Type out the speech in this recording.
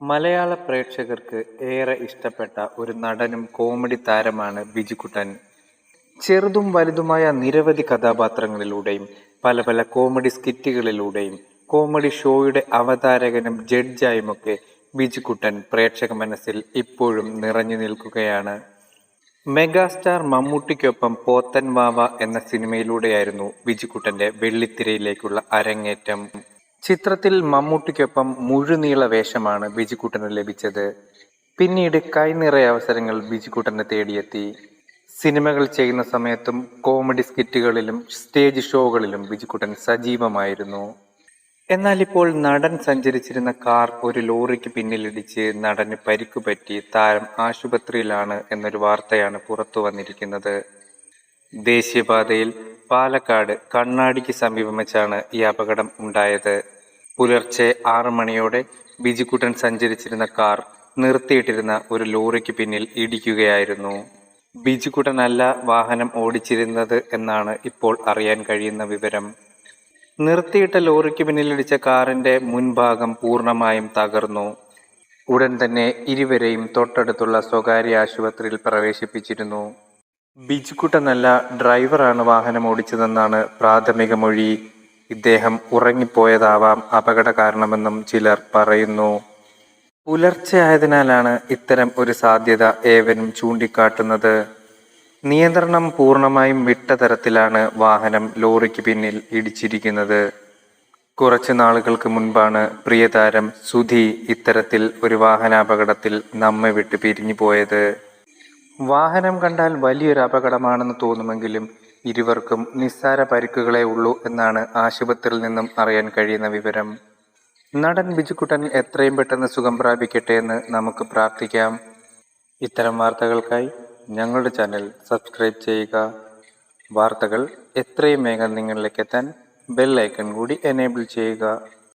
മലയാള പ്രേക്ഷകർക്ക് ഏറെ ഇഷ്ടപ്പെട്ട ഒരു നടനും കോമഡി താരമാണ് ബിജുകുട്ടൻ ചെറുതും വലുതുമായ നിരവധി കഥാപാത്രങ്ങളിലൂടെയും പല പല കോമഡി സ്കിറ്റുകളിലൂടെയും കോമഡി ഷോയുടെ അവതാരകനും ജഡ്ജായുമൊക്കെ ബിജുകുട്ടൻ പ്രേക്ഷക മനസ്സിൽ ഇപ്പോഴും നിറഞ്ഞു നിൽക്കുകയാണ്. മെഗാസ്റ്റാർ മമ്മൂട്ടിക്കൊപ്പം പോത്തൻവാവ എന്ന സിനിമയിലൂടെയായിരുന്നു ബിജുകുട്ടന്റെ വെള്ളിത്തിരയിലേക്കുള്ള അരങ്ങേറ്റം. ചിത്രത്തിൽ മമ്മൂട്ടിക്കൊപ്പം മുഴുനീള വേഷമാണ് ബിജുകുട്ടന് ലഭിച്ചത്. പിന്നീട് കൈനിറയ അവസരങ്ങൾ ബിജുകുട്ടനെ തേടിയെത്തി. സിനിമകൾ ചെയ്യുന്ന സമയത്തും കോമഡി സ്കിറ്റുകളിലും സ്റ്റേജ് ഷോകളിലും ബിജുകുട്ടൻ സജീവമായിരുന്നു. എന്നാൽ ഇപ്പോൾ നടൻ സഞ്ചരിച്ചിരുന്ന കാർ ഒരു ലോറിക്ക് പിന്നിലിടിച്ച് നടന് പരിക്കുപറ്റി താരം ആശുപത്രിയിലാണ് എന്നൊരു വാർത്തയാണ് പുറത്തു വന്നിരിക്കുന്നത്. ദേശീയപാതയിൽ പാലക്കാട് കണ്ണാടിക്ക് സമീപം വെച്ചാണ് ഈ അപകടം ഉണ്ടായത്. പുലർച്ചെ ആറ് മണിയോടെ ബിജിക്കുട്ടൻ സഞ്ചരിച്ചിരുന്ന കാർ നിർത്തിയിട്ടിരുന്ന ഒരു ലോറിക്ക് പിന്നിൽ ഇടിക്കുകയായിരുന്നു. ബിജിക്കുട്ടനല്ല വാഹനം ഓടിച്ചിരുന്നത് എന്നാണ് ഇപ്പോൾ അറിയാൻ കഴിയുന്ന വിവരം. നിർത്തിയിട്ട ലോറിക്ക് പിന്നിലിടിച്ച കാറിന്റെ മുൻഭാഗം പൂർണമായും തകർന്നു. ഉടൻ തന്നെ ഇരുവരെയും തൊട്ടടുത്തുള്ള സ്വകാര്യ ആശുപത്രിയിൽ പ്രവേശിപ്പിച്ചിരുന്നു. ബിജുക്കുട്ടനല്ല ഡ്രൈവറാണ് വാഹനം ഓടിച്ചതെന്നാണ് പ്രാഥമിക മൊഴി. ഇദ്ദേഹം ഉറങ്ങിപ്പോയതാവാം അപകട കാരണമെന്നും ചിലർ പറയുന്നു. പുലർച്ചെ ആയതിനാലാണ് ഇത്തരം ഒരു സാധ്യത ഏവനും ചൂണ്ടിക്കാട്ടുന്നത്. നിയന്ത്രണം പൂർണമായും വിട്ട തരത്തിലാണ് വാഹനം ലോറിക്ക് പിന്നിൽ ഇടിച്ചിരിക്കുന്നത്. കുറച്ച് നാളുകൾക്ക് മുൻപാണ് പ്രിയതാരം സുധി ഇത്തരത്തിൽ ഒരു വാഹനാപകടത്തിൽ നമ്മെ വിട്ട് പിരിഞ്ഞു പോയത് വാഹനം കണ്ടാൽ വലിയൊരു അപകടമാണെന്ന് തോന്നുമെങ്കിലും ഇരുവർക്കും നിസ്സാര പരിക്കുകളേ ഉള്ളൂ എന്നാണ് ആശുപത്രിയിൽ നിന്നും അറിയാൻ കഴിയുന്ന വിവരം. നടൻ ബിജുക്കുട്ടൻ എത്രയും പെട്ടെന്ന് സുഖം പ്രാപിക്കട്ടെ എന്ന് നമുക്ക് പ്രാർത്ഥിക്കാം. ഇത്തരം വാർത്തകൾക്കായി ഞങ്ങളുടെ ചാനൽ സബ്സ്ക്രൈബ് ചെയ്യുക. വാർത്തകൾ എത്രയും വേഗം നിങ്ങളിലേക്ക് എത്താൻ ബെൽ ഐക്കൺ കൂടി എനേബിൾ ചെയ്യുക.